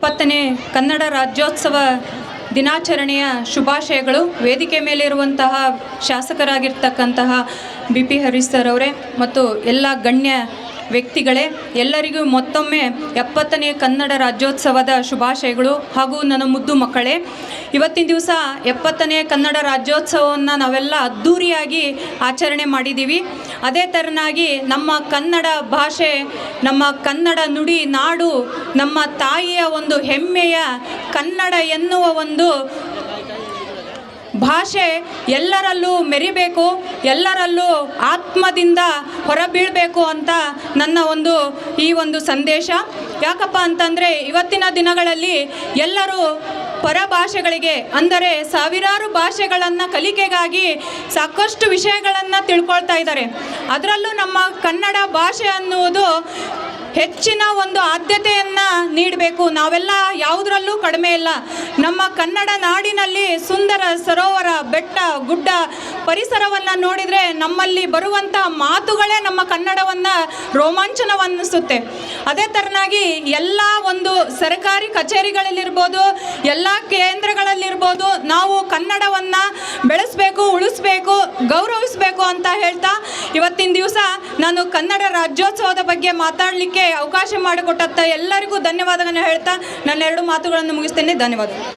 ಇಪ್ಪತ್ತನೇ ಕನ್ನಡ ರಾಜ್ಯೋತ್ಸವ ದಿನಾಚರಣೆಯ ಶುಭಾಶಯಗಳು. ವೇದಿಕೆ ಮೇಲಿರುವಂತಹ ಶಾಸಕರಾಗಿರ್ತಕ್ಕಂತಹ ಬಿ ಪಿ ಹರೀಶ್ ಸರ್ ಅವರೇ ಮತ್ತು ಎಲ್ಲ ಗಣ್ಯ ವ್ಯಕ್ತಿಗಳೇ, ಎಲ್ಲರಿಗೂ ಮತ್ತೊಮ್ಮೆ ಎಪ್ಪತ್ತನೇ ಕನ್ನಡ ರಾಜ್ಯೋತ್ಸವದ ಶುಭಾಶಯಗಳು ಹಾಗೂ ನನ್ನ ಮುದ್ದು ಮಕ್ಕಳೇ. ಇವತ್ತಿನ ದಿವಸ ಎಪ್ಪತ್ತನೇ ಕನ್ನಡ ರಾಜ್ಯೋತ್ಸವವನ್ನು ನಾವೆಲ್ಲ ಅದ್ಧೂರಿಯಾಗಿ ಆಚರಣೆ ಮಾಡಿದ್ದೀವಿ. ಅದೇ ಥರನಾಗಿ ನಮ್ಮ ಕನ್ನಡ ಭಾಷೆ, ನಮ್ಮ ಕನ್ನಡ ನುಡಿ ನಾಡು, ನಮ್ಮ ತಾಯಿಯ ಒಂದು ಹೆಮ್ಮೆಯ ಕನ್ನಡ ಎನ್ನುವ ಒಂದು ಭಾಷೆ ಎಲ್ಲರಲ್ಲೂ ಮೆರಿಬೇಕು, ಎಲ್ಲರಲ್ಲೂ ಆತ್ಮದಿಂದ ಹೊರಬೀಳಬೇಕು ಅಂತ ನನ್ನ ಒಂದು ಈ ಒಂದು ಸಂದೇಶ. ಯಾಕಪ್ಪ ಅಂತಂದರೆ ಇವತ್ತಿನ ದಿನಗಳಲ್ಲಿ ಎಲ್ಲರೂ ಪರ ಭಾಷೆಗಳಿಗೆ ಅಂದರೆ ಸಾವಿರಾರು ಭಾಷೆಗಳನ್ನು ಕಲಿಕೆಗಾಗಿ ಸಾಕಷ್ಟು ವಿಷಯಗಳನ್ನು ತಿಳ್ಕೊಳ್ತಾ ಇದ್ದಾರೆ. ಅದರಲ್ಲೂ ನಮ್ಮ ಕನ್ನಡ ಭಾಷೆ ಅನ್ನುವುದು ಹೆಚ್ಚಿನ ಒಂದು ಆದ್ಯತೆಯನ್ನು ನೀಡಬೇಕು. ನಾವೆಲ್ಲ ಯಾವುದರಲ್ಲೂ ಕಡಿಮೆ ಇಲ್ಲ. ನಮ್ಮ ಕನ್ನಡ ನಾಡಿನಲ್ಲಿ ಸುಂದರ ಸರೋವರ, ಬೆಟ್ಟ, ಗುಡ್ಡ ಪರಿಸರವನ್ನು ನೋಡಿದರೆ ನಮ್ಮಲ್ಲಿ ಬರುವಂಥ ಮಾತುಗಳೇ ನಮ್ಮ ಕನ್ನಡವನ್ನು ರೋಮಾಂಚನವನ್ನಿಸುತ್ತೆ. ಅದೇ ಥರನಾಗಿ ಎಲ್ಲ ಒಂದು ಸರ್ಕಾರಿ ಕಚೇರಿಗಳಲ್ಲಿರ್ಬೋದು ನಾವು ಕನ್ನಡವನ್ನು ಬೆಳೆಸಬೇಕು, ಉಳಿಸ್ಬೇಕು, ಗೌರವಿಸಬೇಕು ಅಂತ ಹೇಳ್ತಾ ಇವತ್ತಿನ ದಿವಸ ನಾನು ಕನ್ನಡ ರಾಜ್ಯೋತ್ಸವದ ಬಗ್ಗೆ ಮಾತಾಡಲಿಕ್ಕೆ ಅವಕಾಶ ಮಾಡಿಕೊಟ್ಟಂಥ ಎಲ್ಲರಿಗೂ ಧನ್ಯವಾದಗಳನ್ನು ಹೇಳ್ತಾ ನನ್ನ ಎರಡು ಮಾತುಗಳನ್ನು ಮುಗಿಸ್ತೇನೆ. ಧನ್ಯವಾದ